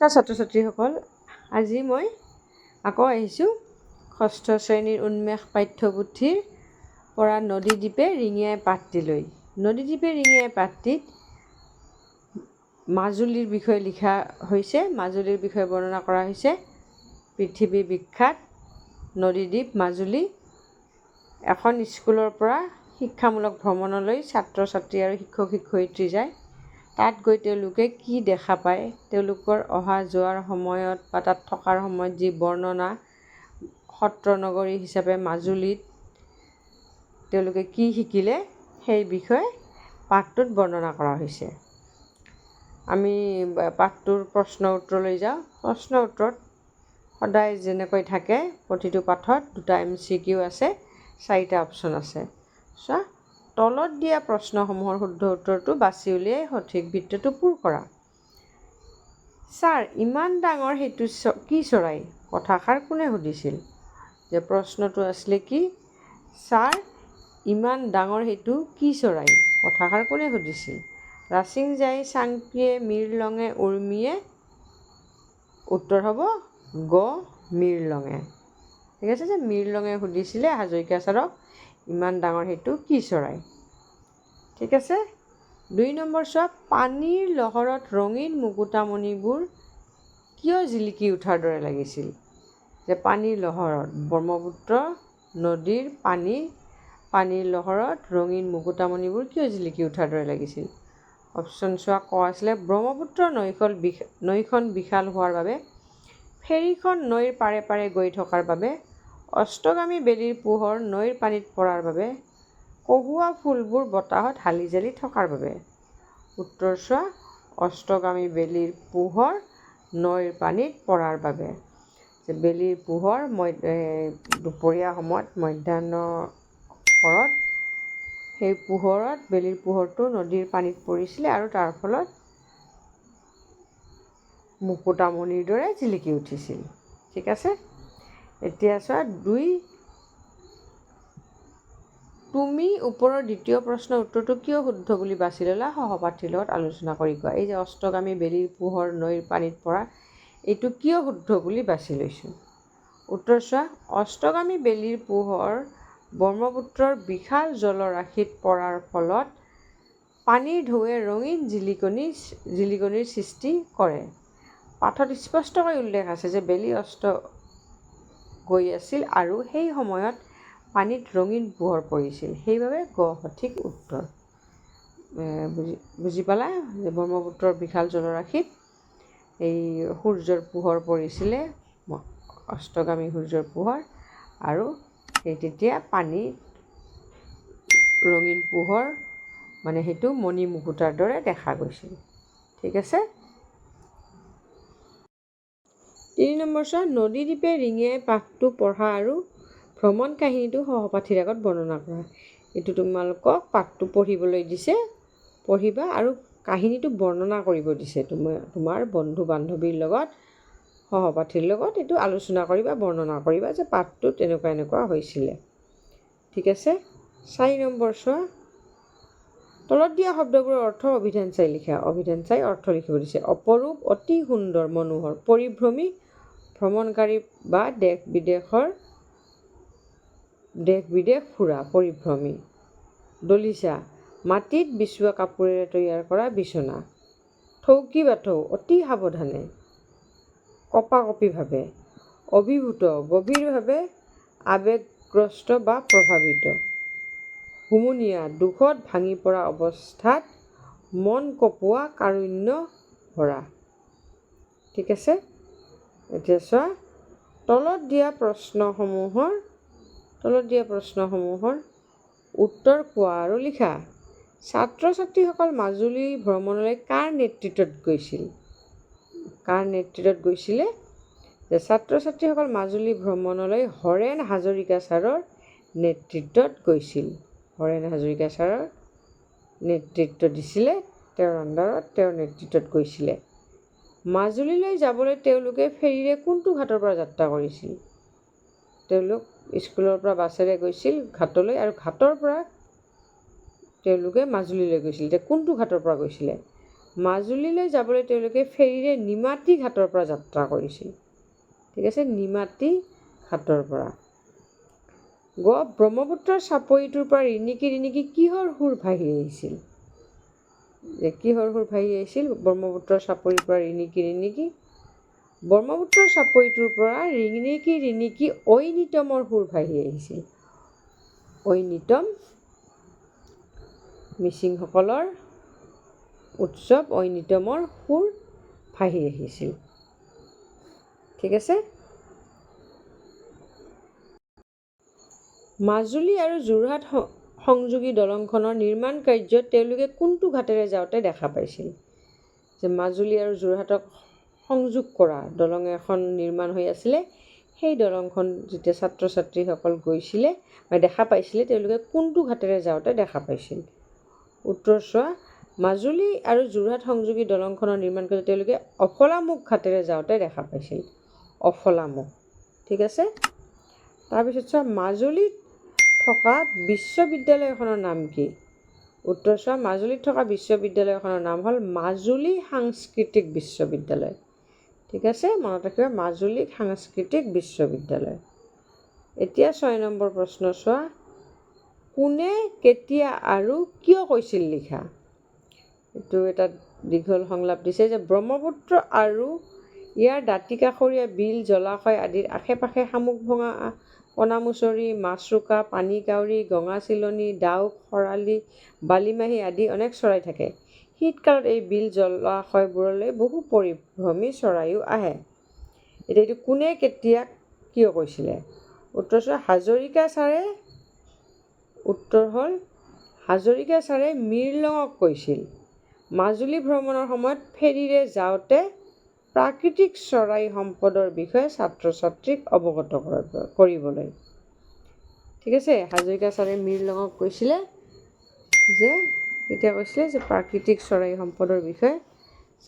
ছাত্ৰ ছাত্ৰীসকল আজি মই আকৌ আহিছোঁ ষষ্ঠ শ্ৰেণীৰ উন্মেষ পাঠ্যপুথিৰ পৰা নদীদ্বীপে ৰিঙিয়াই পাঠটিলৈ। নদীদ্বীপে ৰিঙিয়াই পাঠটিত মাজুলীৰ বিষয়ে লিখা হৈছে মাজুলীৰ বিষয়ে বৰ্ণনা কৰা হৈছে। পৃথিৱী বিখ্যাত নদীদ্বীপ মাজুলী। এখন স্কুলৰ পৰা শিক্ষামূলক ভ্ৰমণলৈ ছাত্ৰ ছাত্ৰী আৰু শিক্ষক শিক্ষয়িত্ৰী যায়। তাত গৈ তেওঁলোকে কি দেখা পায়? তেওঁলোকৰ অহা যোৱাৰ সময়ত বা তাত থকাৰ সময়ত যি বৰ্ণনা সত্ৰ নগৰী হিচাপে মাজুলীত তেওঁলোকে কি শিকিলে সেই বিষয়ে পাঠটোত বৰ্ণনা কৰা হৈছে। আমি পাঠটোৰ প্ৰশ্ন উত্তৰলৈ যাওঁ। প্ৰশ্ন উত্তৰত সদায় যেনেকৈ থাকে প্ৰতিটো পাঠত দুটা এম চি কিউ আছে চাৰিটা অপশ্যন আছে। চোৱা তলত দিয়া প্ৰশ্নসমূহৰ শুদ্ধ উত্তৰটো বাছি উলিয়াই সঠিক বৃত্তটো পূৰ কৰা। ছাৰ ইমান ডাঙৰ সেইটো কি চৰাই কথাষাৰ কোনে সুধিছিল? যে প্ৰশ্নটো আছিলে কি? ছাৰ ইমান ডাঙৰ সেইটো কি চৰাই কথাষাৰ কোনে সুধিছিল? ৰাচিং যাই চাংপিয়ে মিৰলঙে উৰ্মিয়ে উত্তৰ হ'ব গ মিৰলঙে ঠিক আছে যে মিৰলঙে সুধিছিলে হাজৰিকা ছাৰক। ইমান ডাঙৰ সেইটো কি চৰাই? ঠিক আছে? দুই নম্বৰ চোৱা পানীৰ লহৰত ৰঙীন মুকুতামণিবোৰ কিয় জিলিকি উঠাৰ দৰে লাগিছিল? যে পানীৰ লহৰত ব্ৰহ্মপুত্ৰ নদীৰ পানী পানীৰ লহৰত ৰঙীন মুকুতামণিবোৰ কিয় জিলিকি উঠাৰ দৰে লাগিছিল? অপশ্যন চোৱা ক আছিলে ব্ৰহ্মপুত্ৰ নৈখন বিশ নৈখন বিশাল হোৱাৰ বাবে ফেৰীখন নৈৰ পাৰে পাৰে গৈ থকাৰ বাবে অস্তগামী বেলিৰ পোহৰ নৈৰ পানীত পৰাৰ বাবে কহুৱা ফুলবোৰ বতাহত হালি জালি থকাৰ বাবে। উত্তৰ চোৱা অস্তগামী বেলিৰ পোহৰ নৈৰ পানীত পৰাৰ বাবে। বেলিৰ পোহৰ দুপৰীয়া সময়ত মধ্যাহ্ন পৰত সেই পোহৰত বেলিৰ পোহৰটো নদীৰ পানীত পৰিছিলে আৰু তাৰ ফলত মুকুতামণিৰ দৰে জিলিকি উঠিছিল। ঠিক আছে? এতিয়া চোৱা দুই তুমি ওপৰৰ দ্বিতীয় প্ৰশ্নৰ উত্তৰটো কিয় শুদ্ধ বুলি বাছি ল'লা? সহপাঠীৰ লগত আলোচনা কৰি কোৱা। এই যে অস্তগামী বেলিৰ পোহৰ নৈৰ পানীত পৰা এইটো কিয় শুদ্ধ বুলি বাছি লৈছোঁ? উত্তৰ চোৱা অস্তগামী বেলিৰ পোহৰ ব্ৰহ্মপুত্ৰৰ বিশাল জলৰাশিত পৰাৰ ফলত পানীৰ ঢৌৱে ৰঙীন জিলিকনি জিলিকনিৰ সৃষ্টি কৰে। পাঠত স্পষ্টকৈ উল্লেখ আছে যে বেলি অস্ত গৈ আছিল আৰু সেই সময়ত পানীত ৰঙীন পোহৰ পৰিছিল। সেইবাবে গ সঠিক উত্তৰ। বুজি বুজি পালা? যে ব্ৰহ্মপুত্ৰৰ বিশাল জলৰাশিত এই সূৰ্যৰ পোহৰ পৰিছিলে অস্তগামী সূৰ্যৰ পোহৰ আৰু সেই তেতিয়া পানীত ৰঙীন পোহৰ মানে সেইটো মণি মুকুতাৰ দৰে দেখা গৈছিল। ঠিক আছে? তিনি নম্বৰ চোৱা নদীদ্বীপে ৰিঙিয়াই পাঠটো পঢ়া আৰু ভ্ৰমণ কাহিনীটো সহপাঠীৰ আগত বৰ্ণনা কৰা। এইটো তোমালোকক পাঠটো পঢ়িবলৈ দিছে, পঢ়িবা আৰু কাহিনীটো বৰ্ণনা কৰিব দিছে। তোমাৰ তোমাৰ বন্ধু বান্ধৱীৰ লগত, সহপাঠীৰ লগত এইটো আলোচনা কৰিবা, বৰ্ণনা কৰিবা যে পাঠটো তেনেকুৱা এনেকুৱা হৈছিলে। ঠিক আছে? চাৰি নম্বৰ চোৱা। তলত দিয়া শব্দবোৰৰ অৰ্থ অভিধান চাই লিখা। অভিধান চাই অৰ্থ লিখিব দিছে। অপৰূপ, অতি সুন্দৰ, মনোহৰ, পৰিভ্ৰমী, ভ্ৰমণকাৰী বা দেশ বিদেশৰ, দেশ বিদেশ ফুৰা, পৰিভ্ৰমী। দলিচা, মাটিত বিচোৱা কাপোৰেৰে তৈয়াৰ কৰা বিচনা থৌকি বাথৌ অতি সাৱধানে। কপাকপিভাৱে। অভিভূত, গভীৰভাৱে আৱেগগ্ৰস্ত বা প্ৰভাৱিত। হুমুনিয়া দুখত ভাঙি পৰা অৱস্থাত মন কঁপোৱা কাৰুণ্য ভৰা। ঠিক আছে? এতিয়া চোৱা, তলত দিয়া প্ৰশ্নসমূহৰ, তলত দিয়া প্ৰশ্নসমূহৰ উত্তৰ কোৱা আৰু লিখা। ছাত্ৰ ছাত্ৰীসকল মাজুলী ভ্ৰমণলৈ কাৰ নেতৃত্বত গৈছিল? কাৰ নেতৃত্বত গৈছিলে? যে ছাত্ৰ ছাত্ৰীসকল মাজুলী ভ্ৰমণলৈ হৰেণ হাজৰিকা ছাৰৰ নেতৃত্বত গৈছিল। হৰেণ হাজৰিকা ছাৰৰ নেতৃত্ব দিছিলে, তেওঁৰ আণ্ডাৰত তেওঁৰ নেতৃত্বত গৈছিলে। মাজুলীলৈ যাবলৈ তেওঁলোকে ফেৰীৰে কোনটো ঘাটৰ পৰা যাত্ৰা কৰিছিল? তেওঁলোক স্কুলৰ পৰা বাছেৰে গৈছিল ঘাটলৈ আৰু ঘাটৰ পৰা তেওঁলোকে মাজুলীলৈ গৈছিল। এতিয়া কোনটো ঘাটৰ পৰা গৈছিলে? মাজুলীলৈ যাবলৈ তেওঁলোকে ফেৰীৰে নিমাতী ঘাটৰ পৰা যাত্ৰা কৰিছিল। ঠিক আছে, নিমাতী ঘাটৰ পৰা। গ ব্ৰহ্মপুত্ৰৰ চাপৰিটোৰ পৰা ৰিণিকি ৰিণিকি কিহৰ সুৰ ভাহি আহিছিল? যে কিহৰ সুৰ ভাহি আহিছিল? ব্ৰহ্মপুত্ৰৰ চাপৰিৰ পৰা ৰিণিকি ৰিণিকি। ব্ৰহ্মপুত্ৰৰ চাপৰিটোৰ পৰা ৰিণিকি ৰিণিকি ঐনিতমৰ সুৰ ভাহি আহিছিল। ঐনিতম মিচিংসকলৰ উৎসৱ ঐনিতমৰ সুৰ ভাহি আহিছিল। ঠিক আছে? মাজুলী আৰু যোৰহাট সংযোগী দলংখনৰ নিৰ্মাণ কাৰ্যত তেওঁলোকে কোনটো ঘাটেৰে যাওঁতে দেখা পাইছিল? যে মাজুলী আৰু যোৰহাটক সংযোগ কৰা দলং এখন নিৰ্মাণ হৈ আছিলে সেই দলংখন যেতিয়া ছাত্ৰ ছাত্ৰীসকল গৈছিলে বা দেখা পাইছিলে তেওঁলোকে কোনটো ঘাটেৰে যাওঁতে দেখা পাইছিল? উত্তৰ চোৱা মাজুলী আৰু যোৰহাট সংযোগী দলংখনৰ নিৰ্মাণ কৰি তেওঁলোকে অফলামুখ ঘাটেৰে যাওঁতে দেখা পাইছিল। অফলামুখ ঠিক আছে? তাৰপিছত চোৱা মাজুলীত থকা বিশ্ববিদ্যালয়খনৰ নাম কি? উত্তৰ চোৱা মাজুলীত থকা বিশ্ববিদ্যালয়খনৰ নাম হ'ল মাজুলী সাংস্কৃতিক বিশ্ববিদ্যালয়। ঠিক আছে মনত ৰাখিবা মাজুলী সাংস্কৃতিক বিশ্ববিদ্যালয়। এতিয়া ছয় নম্বৰ প্ৰশ্ন চোৱা কোনে কেতিয়া আৰু কিয় কৈছিল লিখা? এইটো এটা দীঘল সংলাপ দিছে যে ব্ৰহ্মপুত্ৰ আৰু ইয়াৰ দাঁতিকাষৰীয়া বিল জলাশয় আদিৰ আশে পাশে শামুক ভঙা কণামুচৰি মাছৰোকা গঙা চিলনী ডাউক শৰালি বালিমাহী আদি অনেক চৰাই থাকে। শীতকালত এই বিল জলাশয়বোৰলৈ বহু পৰিভ্ৰমী চৰাইও আহে। এতিয়া এইটো কোনে কেতিয়া কিয় কৈছিলে? উত্তৰ চোৱা হাজৰিকা ছাৰে উত্তৰ হ'ল হাজৰিকা ছাৰে মিৰলঙক কৈছিল। মাজুলী ভ্ৰমণৰ সময়ত ফেৰীৰে যাওঁতে প্ৰাকৃতিক চৰাই সম্পদৰ বিষয়ে ছাত্ৰ ছাত্ৰীক অৱগত কৰা- কৰিবলৈ। ঠিক আছে হাজৰিকা ছাৰে মিৰলঙক কৈছিলে যে কেতিয়া কৈছিলে যে প্ৰাকৃতিক চৰাই সম্পদৰ বিষয়ে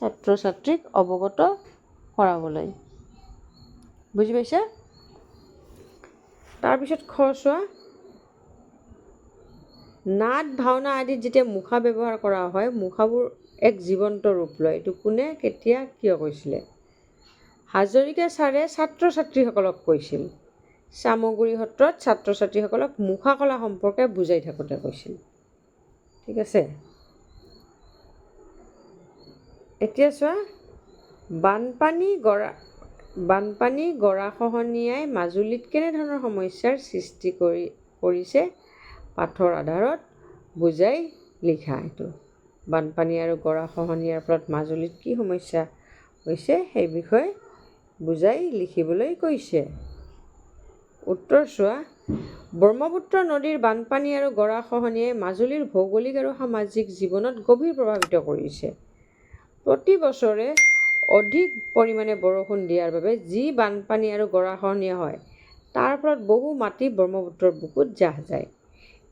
ছাত্ৰ ছাত্ৰীক অৱগত কৰাবলৈ। বুজি পাইছা? তাৰপিছত খ চোৱা। নাট ভাওনা আদিত যেতিয়া মুখা ব্যৱহাৰ কৰা হয় মুখাবোৰ এক জীৱন্ত ৰূপ লয়। এইটো কোনে, কেতিয়া, কিয় কৈছিলে? হাজৰিকা ছাৰে ছাত্ৰ ছাত্ৰীসকলক কৈছিল। চামগুৰি সত্ৰত ছাত্ৰ ছাত্ৰীসকলক মুখাকলা সম্পৰ্কে বুজাই থাকোঁতে কৈছিল। ঠিক আছে? এতিয়া চোৱা, বানপানী গৰা, বানপানী গৰাখহনীয়াই মাজুলীত কেনেধৰণৰ সমস্যাৰ সৃষ্টি কৰি, কৰিছে? পাঠৰ আধাৰত বুজাই লিখা এইটো। বানপানী আৰু গৰাখহনীয়াৰ ফলত মাজুলীত কি সমস্যা হৈছে সেই বিষয়ে বুজাই লিখিবলৈ কৈছে। উত্তৰ চোৱা ব্ৰহ্মপুত্ৰ নদীৰ বানপানী আৰু গৰাখহনীয়াই মাজুলীৰ ভৌগোলিক আৰু সামাজিক জীৱনত গভীৰ প্ৰভাৱিত কৰিছে। প্ৰতি বছৰে অধিক পৰিমাণে বৰষুণ দিয়াৰ বাবে যি বানপানী আৰু গৰাখহনীয়া হয় তাৰ ফলত বহু মাটি ব্ৰহ্মপুত্ৰৰ বুকুত জাহ যায়।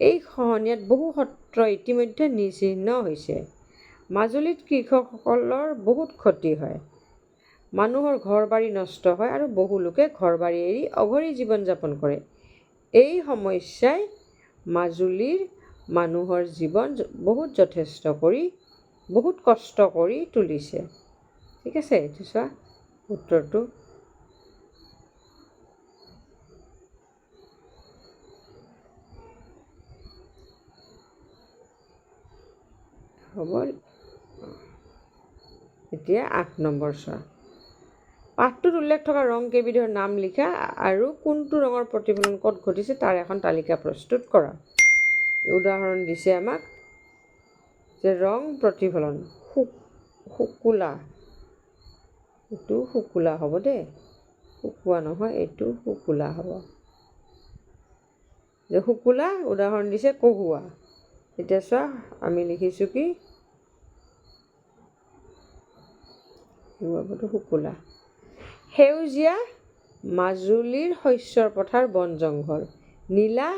এই খহনীয়াত বহু সত্ৰ ইতিমধ্যে নিচিহ্ন হৈছে। মাজুলীত কৃষকসকলৰ বহুত ক্ষতি হয়। মানুহৰ ঘৰ বাৰী নষ্ট হয় আৰু বহু লোকে ঘৰ বাৰী এৰি অঘৰী জীৱন যাপন কৰে। এই সমস্যাই মাজুলীৰ মানুহৰ জীৱন বহুত যথেষ্ট কৰি বহুত কষ্ট কৰি তুলিছে। ঠিক আছে এইটো চোৱা। উত্তৰটো হ'ব এতিয়া আঠ নম্বৰ চোৱা পাঠটোত উল্লেখ থকা ৰং কেইবিধৰ নাম লিখা আৰু কোনটো ৰঙৰ প্ৰতিফলন ক'ত ঘটিছে তাৰ এখন তালিকা প্ৰস্তুত কৰা। উদাহৰণ দিছে আমাক যে ৰং প্ৰতিফলন শুক শুকুলা। এইটো শুকুলা হ'ব দেই। শুকুৱা নহয়, এইটো শুকুলা হ'ব। যে শুকুলা, উদাহৰণ দিছে কহুৱা। এতিয়া চোৱা, আমি লিখিছোঁ কি শিৱবাবুটো শুকুলা। সেউজীয়া মাজুলীৰ শস্যৰ পথাৰ বন জংঘল। নীলা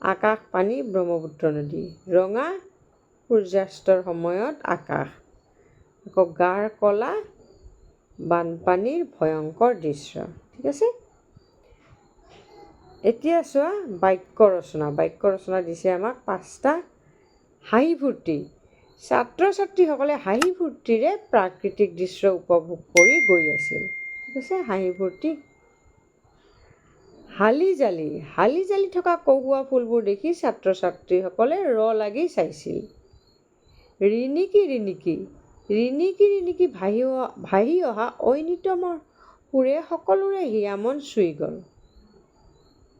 আকাশ পানী ব্ৰহ্মপুত্ৰ নদী। ৰঙা সূৰ্যাস্তৰ সময়ত আকাশ। আকৌ গাঢ় ক'লা বানপানীৰ ভয়ংকৰ দৃশ্য। ঠিক আছে? এতিয়া চোৱা বাক্য ৰচনা। বাক্য ৰচনা দিছে আমাক পাঁচটা হাঁহি ফূৰ্তি। ছাত্ৰ ছাত্ৰীসকলে হাঁহি ফূৰ্তিৰে প্ৰাকৃতিক দৃশ্য উপভোগ কৰি গৈ আছিল। ঠিক আছে হাঁহি ফূৰ্তি, হালি জালি হালি জালি থকা কহুৱা ফুলবোৰ দেখি ছাত্ৰ ছাত্ৰীসকলে ৰ লাগি চাইছিল। ৰিণিকি ৰিণিকি ৰিণিকি ৰিণিকি ভাহি অহা ভাহি অহা ঐনিতমৰ সুৰে সকলোৰে হিয়ামন চুই গ'ল।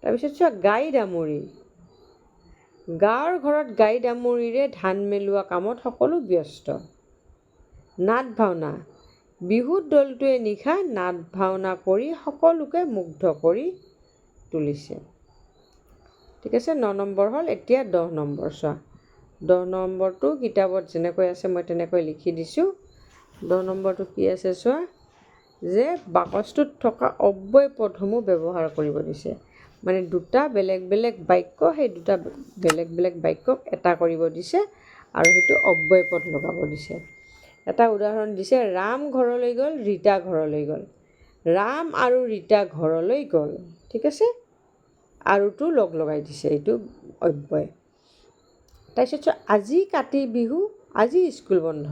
তাৰপিছত চোৱা, গাই দামুৰি গাঁৱৰ ঘৰত গাই দামুৰিৰে ধান মেলোৱা কামত সকলো ব্যস্ত। নাট ভাওনা বিহুত দলটোৱে নিশা নাট ভাওনা কৰি সকলোকে মুগ্ধ কৰি তুলিছে। ঠিক আছে ন নম্বৰ হ'ল এতিয়া দহ নম্বৰ চোৱা। দহ নম্বৰটো কিতাপত যেনেকৈ আছে মই তেনেকৈ লিখি দিছোঁ। দহ নম্বৰটো কি আছে চোৱা যে বাকচটোত থকা অব্যয় পদসমূহ ব্যৱহাৰ কৰিব দিছে। মানে দুটা বেলেগ বেলেগ বাক্য সেই দুটা বেলেগ বেলেগ বাক্যক এটা কৰিব দিছে আৰু সেইটো অব্যয় পদ লগাব দিছে। এটা উদাহৰণ দিছে ৰাম ঘৰলৈ গ'ল ৰীতা ঘৰলৈ গ'ল। ৰাম আৰু ৰীতা ঘৰলৈ গ'ল ঠিক আছে? আৰুটো লগ লগাই দিছে এইটো অব্যয়। তাৰপিছত আজি কাতি বিহু আজি স্কুল বন্ধ।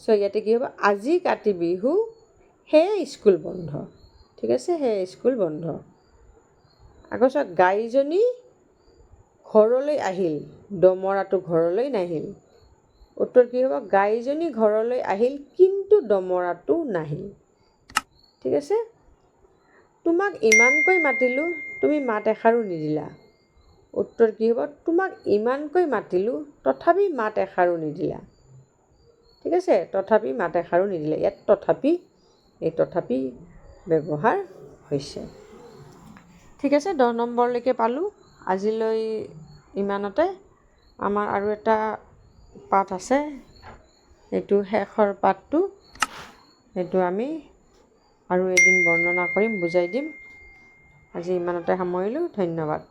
চ' ইয়াতে কি হ'ব? আজি কাতি বিহু সেয়ে স্কুল বন্ধ। ঠিক আছে? সেয়ে স্কুল বন্ধ। আকৌ গাইজনী ঘৰলৈ আহিল দমৰাটো ঘৰলৈ নাহিল। উত্তৰ কি হ'ব? গাইজনী ঘৰলৈ আহিল কিন্তু দমৰাটো নাহিল। ঠিক আছে? তোমাক ইমানকৈ মাতিলোঁ তুমি মাত এষাৰো নিদিলা। উত্তৰ কি হ'ব? তোমাক ইমানকৈ মাতিলোঁ তথাপি মাত এষাৰো নিদিলা। ঠিক আছে? তথাপি মাত এষাৰো নিদিলে। ইয়াত তথাপি এই তথাপি ব্যৱহাৰ হৈছে। ঠিক আছে, দহ নম্বৰলৈকে পালোঁ। আজিলৈ ইমানতে। আমাৰ আৰু এটা পাঠ আছে। এইটো শেষৰ পাঠটো। সেইটো আমি আৰু এদিন বৰ্ণনা কৰিম, বুজাই দিম। আজি ইমানতে সামৰিলোঁ। ধন্যবাদ।